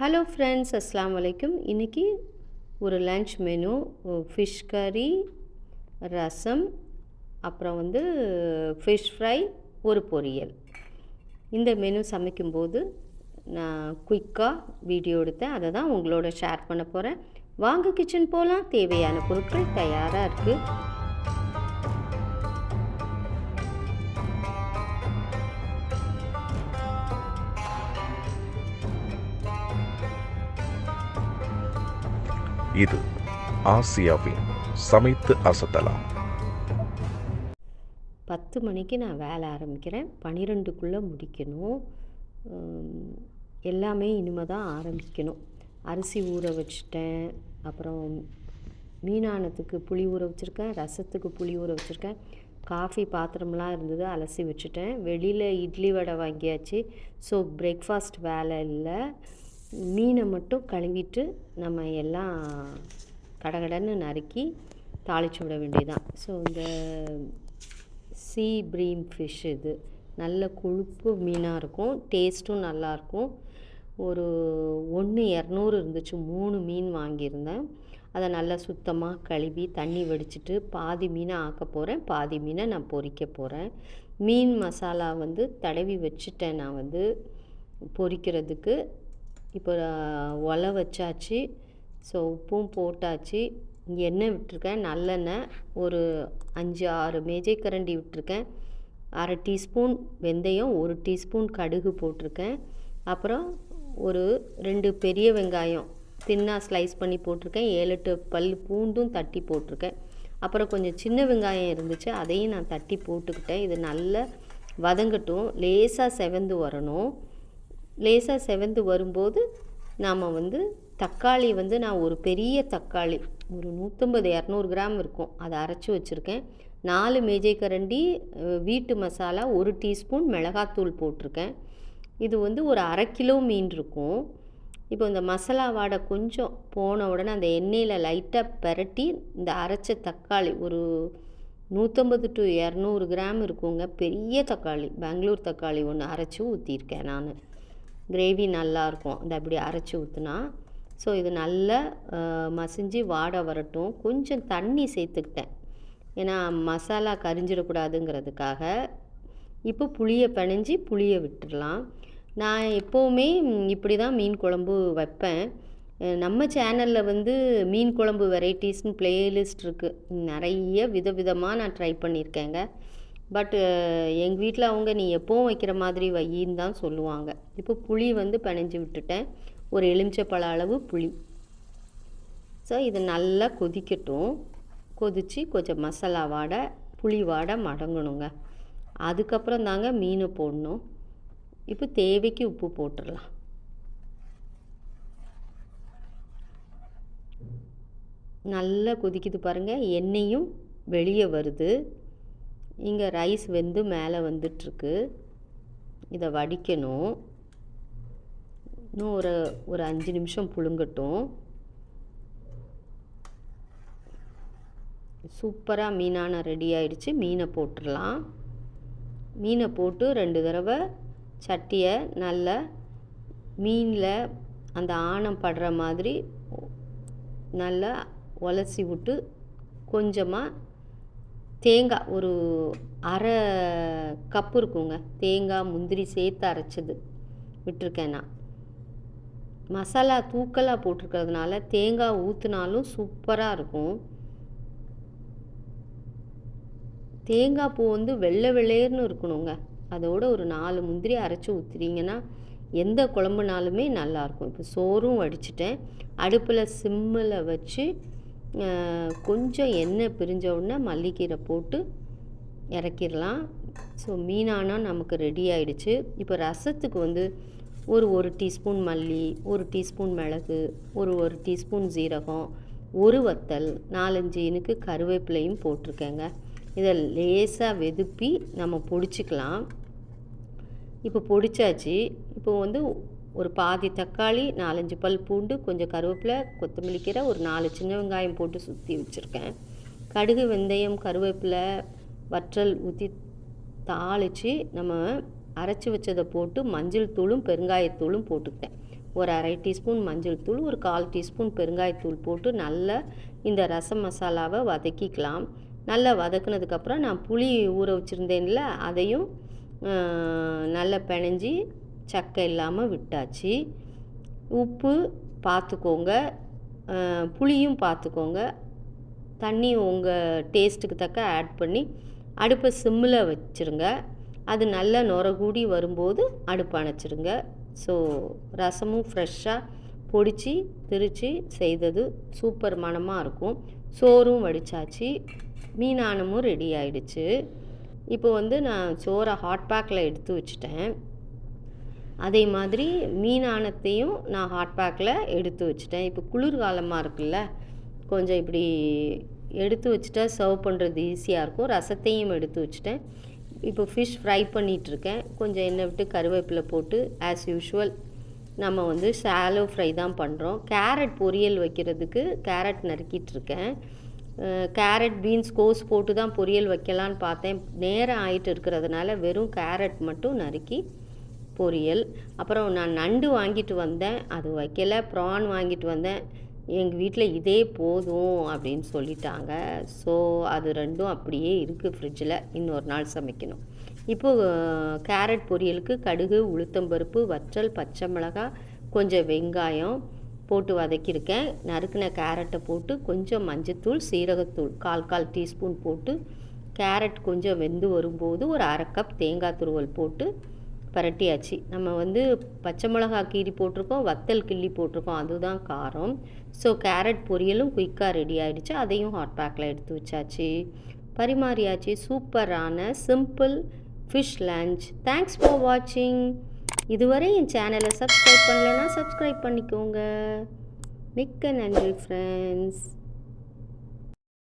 Hello friends அஸ்லாம் வலைக்கும் இன்றைக்கி ஒரு லன்ச் மெனு ஃபிஷ் கறி ரசம் அப்புறம் வந்து ஃபிஷ் ஃப்ரை ஒரு பொரியல். இந்த மெனு சமைக்கும்போது நான் குயிக்காக வீடியோ எடுத்தேன். அதை தான் உங்களோட ஷேர் பண்ண போகிறேன் வாங்க கிச்சன் போகலாம் தேவையான பொருட்கள் தயாராக இருக்குது இது ஆசியாவின் சமைத்து அசத்தலாம். பத்து மணிக்கு நான் வேலை ஆரம்பிக்கிறேன். பன்னிரெண்டுக்குள்ளே முடிக்கணும். எல்லாமே இனிமே தான் ஆரம்பிக்கணும். அரிசி ஊற வச்சுட்டேன். அப்புறம் மீனானத்துக்கு புளி ஊற வச்சுருக்கேன். ரசத்துக்கு புளி ஊற வச்சுருக்கேன். காஃபி பாத்திரம்லாம் இருந்தது அலசி வச்சுட்டேன். வெளியில் இட்லி வடை வாங்கியாச்சு. ஸோ பிரேக்ஃபாஸ்ட் வேலை இல்லை. மீனை மட்டும் கழுவிட்டு நம்ம எல்லாம் கடகடன்னு நறுக்கி தாளிச்சு விட வேண்டியதுதான். ஸோ இந்த சீ ப்ரீம் ஃபிஷ் இது நல்ல கொழுப்பு மீனாக இருக்கும். டேஸ்ட்டும் நல்லாயிருக்கும் ஒரு ஒன்று இரநூறு இருந்துச்சு. மூணு மீன் வாங்கியிருந்தேன். அதை நல்லா சுத்தமாக கழுவி தண்ணி வடிச்சிட்டு பாதி மீனை ஆக்க போகிறேன் பாதி மீனை நான் பொறிக்க போகிறேன் மீன் மசாலா வந்து தடவி வச்சுட்டேன் நான் வந்து பொறிக்கிறதுக்கு. இப்போ ஒலை வச்சாச்சு. ஸோ உப்பும் போட்டாச்சு. எண்ணெய் விட்டுருக்கேன். நல்லெண்ணெய் ஒரு அஞ்சு ஆறு மேஜைக்கரண்டி விட்டுருக்கேன். அரை டீஸ்பூன் வெந்தயம் ஒரு டீஸ்பூன் கடுகு போட்டிருக்கேன். அப்புறம் ஒரு ரெண்டு பெரிய வெங்காயம் தின்னாக ஸ்லைஸ் பண்ணி போட்டிருக்கேன். ஏழு எட்டு பல் பூண்டும் தட்டி போட்டிருக்கேன். அப்புறம் கொஞ்சம் சின்ன வெங்காயம் இருந்துச்சு. அதையும் நான் தட்டி போட்டுக்கிட்டேன். இது நல்லா வதங்கட்டும். லேசாக செவந்து வரணும். லேசாக செவந்து வரும்போது நாம் வந்து தக்காளி வந்து நான் ஒரு பெரிய தக்காளி ஒரு நூற்றம்பது இரநூறு கிராம் இருக்கும். அதை அரைச்சி வச்சுருக்கேன். நாலு மேஜை கரண்டி வீட்டு மசாலா ஒரு டீஸ்பூன் மிளகாத்தூள் போட்டிருக்கேன். இது வந்து ஒரு அரை கிலோ மீன் இருக்கும். இப்போ இந்த மசாலா வாடை கொஞ்சம் போன உடனே அந்த எண்ணெயில் லைட்டாக பிரட்டி இந்த அரைச்ச தக்காளி ஒரு நூற்றம்பது டு இரநூறு கிராம் இருக்குங்க. பெரிய தக்காளி பெங்களூர் தக்காளி ஒன்று அரைச்சி ஊற்றிருக்கேன் நான். கிரேவி நல்லாயிருக்கும். இந்த அப்படி அரைச்சி ஊற்றுனா ஸோ இது நல்லா மசிஞ்சு வாட வரட்டும். கொஞ்சம் தண்ணி சேர்த்துக்கிட்டேன். ஏன்னா மசாலா கரிஞ்சிடக்கூடாதுங்கிறதுக்காக. இப்போ புளியை பிணைஞ்சி புளியை விட்டுடலாம். நான் எப்போவுமே இப்படி தான் மீன் குழம்பு வைப்பேன். நம்ம சேனலில் வந்து மீன் குழம்பு வெரைட்டிஸ்னு பிளேலிஸ்ட் இருக்குது நிறைய விதவிதமாக நான் ட்ரை பண்ணியிருக்கேங்க. பட்டு uh, எங்கள் வீட்டில் அவங்க நீ எப்போவும் வைக்கிற மாதிரி வையின்னு தான் சொல்லுவாங்க. இப்போ புளி வந்து பிணைஞ்சு விட்டுட்டேன். ஒரு எலுமிச்சப்பழ அளவு புளி. ஸோ இது நல்லா கொதிக்கட்டும். கொதித்து கொஞ்சம் மசாலா வாடை புளி வாடை மடங்கணுங்க. அதுக்கப்புறம் தாங்க மீனை போடணும். இப்போ தேவைக்கு உப்பு போட்டுடலாம். நல்லா கொதிக்குது பாருங்கள் எண்ணெயும் வெளியே வருது. இங்கே ரைஸ் வெந்து மேலே வந்துட்டுருக்கு இதை வடிக்கணும். இன்னும் ஒரு ஒரு அஞ்சு நிமிஷம் புழுங்கட்டும். சூப்பராக மீனான ரெடி ஆயிடுச்சு. மீனை போட்டுடலாம். மீனை போட்டு ரெண்டு தடவை சட்டியை நல்லா மீனில் அந்த ஆணம் படுற மாதிரி நல்லா உலசி விட்டு கொஞ்சமாக தேங்காய் ஒரு அரை கப்பு இருக்குங்க. தேங்காய் முந்திரி சேர்த்து அரைச்சது. விட்டுருக்கேன் நான். மசாலா தூக்கலாக போட்டிருக்கிறதுனால தேங்காய் ஊற்றுனாலும் சூப்பராக இருக்கும். தேங்காய் பூ வந்து வெள்ளை வெள்ளையர்னு இருக்கணுங்க. அதோட ஒரு நாலு முந்திரி அரைச்சி ஊற்றுறீங்கன்னா எந்த குழம்புனாலுமே நல்லாயிருக்கும் இப்போ சோறும் வடிச்சிட்டேன். அடுப்பில் சிம்மில் வச்சு கொஞ்சம் எண்ணெய் பிரிஞ்ச உடனே மல்லிக்கீரை போட்டு இறக்கிடலாம். ஸோ மீனானா நமக்கு ரெடி ஆயிடுச்சு. இப்போ ரசத்துக்கு வந்து ஒரு ஒரு டீஸ்பூன் மல்லி ஒரு டீஸ்பூன் மிளகு ஒரு ஒரு டீஸ்பூன் ஜீரகம் ஒரு வத்தல் நாலஞ்சு இனுக்கு கருவேப்பிலையும் போட்டிருக்கேங்க. இதை லேசாக வெதுப்பி நம்ம பொடிச்சிக்கலாம். இப்போ பொடிச்சாச்சு. இப்போ வந்து ஒரு பாதி தக்காளி நாலஞ்சு பல் பூண்டு கொஞ்சம் கருவேப்பிலை கொத்தமல்லி கீரை ஒரு நாலு சின்ன வெங்காயம் போட்டு சுற்றி வச்சுருக்கேன். கடுகு வெந்தயம் கருவேப்பிலை வற்றல் ஊற்றி தாளித்து நம்ம அரைச்சி வச்சதை போட்டு மஞ்சள் தூளும் பெருங்காயத்தூளும் போட்டுக்கிட்டேன். ஒரு அரை டீஸ்பூன் மஞ்சள் தூள் ஒரு கால் டீஸ்பூன் பெருங்காயத்தூள் போட்டு நல்லா இந்த ரசம் மசாலாவை வதக்கிக்கலாம். நல்லா வதக்குனதுக்கப்புறம் நான் புளி ஊற வச்சுருந்தேன்ல அதையும் நல்லா பிணைஞ்சி சக்கை இல்லாமல் விட்டாச்சு. உப்பு பார்த்துக்கோங்க. புளியும் பார்த்துக்கோங்க. தண்ணி உங்கள் டேஸ்ட்டுக்கு தக்க ஆட் பண்ணி அடுப்பை சிம்மில் வச்சுருங்க. அது நல்லா நுர கூடி வரும்போது அடுப்பு அணைச்சிருங்க. ஸோ ரசமும் ஃப்ரெஷ்ஷாக பொடிச்சு திரித்து செய்தது சூப்பர் மணமாக இருக்கும். சோறும் வடித்தாச்சு மீனானமும் ரெடி ஆயிடுச்சு. இப்போ வந்து நான் சோறை ஹாட் பேக்கில் எடுத்து வச்சுட்டேன். அதே மாதிரி மீனானத்தையும் நான் ஹாட் பேக்கில் எடுத்து வச்சுட்டேன். இப்போ குளிர்காலமாக இருக்குல்ல கொஞ்சம் இப்படி எடுத்து வச்சுட்டா சர்வ் பண்ணுறது ஈஸியாக இருக்கும். ரசத்தையும் எடுத்து வச்சுட்டேன். இப்போ ஃபிஷ் ஃப்ரை பண்ணிகிட்ருக்கேன் கொஞ்சம் எண்ணெய் விட்டு கருவேப்பிலை போட்டு ஆஸ் யூஷுவல் நம்ம வந்து ஷாலோ ஃப்ரை தான் பண்ணுறோம் கேரட் பொரியல் வைக்கிறதுக்கு கேரட் நறுக்கிட்டு இருக்கேன் கேரட் பீன்ஸ் கோஸ் போட்டு தான் பொரியல் வைக்கலான்னு பார்த்தேன். நேரம் ஆயிட்டு இருக்கிறதுனால வெறும் கேரட் மட்டும் நறுக்கி பொரியல். அப்புறம் நான் நண்டு வாங்கிட்டு வந்தேன். அது வைக்கல. ப்ரான் வாங்கிட்டு வந்தேன். எங்கள் வீட்டில் இதே போதும் அப்படின்னு சொல்லிட்டாங்க. ஸோ அது ரெண்டும் அப்படியே இருக்குது ஃப்ரிட்ஜில். இன்னொரு நாள் சமைக்கணும். இப்போது கேரட் பொரியலுக்கு கடுகு உளுத்தம்பருப்பு வற்றல் பச்சை மிளகாய் கொஞ்சம் வெங்காயம் போட்டு வதக்கியிருக்கேன். நறுக்கின கேரட்டை போட்டு கொஞ்சம் மஞ்சத்தூள் சீரகத்தூள் கால் கால் டீஸ்பூன் போட்டு கேரட் கொஞ்சம் வெந்து வரும்போது ஒரு அரை கப் தேங்காய் துருவல் போட்டு பரட்டியாச்சு. நம்ம வந்து பச்சை மிளகா கீரி போட்டிருக்கோம் வத்தல் கிள்ளி போட்டிருக்கோம் அதுதான் காரம். ஸோ கேரட் பொரியலும் குயிக்காக ரெடி ஆகிடுச்சு அதையும் ஹாட் பேக்கில் எடுத்து வச்சாச்சு. பரிமாறியாச்சு. சூப்பரான simple fish lunch thanks for வாட்சிங் இதுவரை என் சேனலை சப்ஸ்கிரைப் பண்ணலைன்னா சப்ஸ்கிரைப் பண்ணிக்கோங்க. மிக்க நன்றி ஃப்ரெண்ட்ஸ்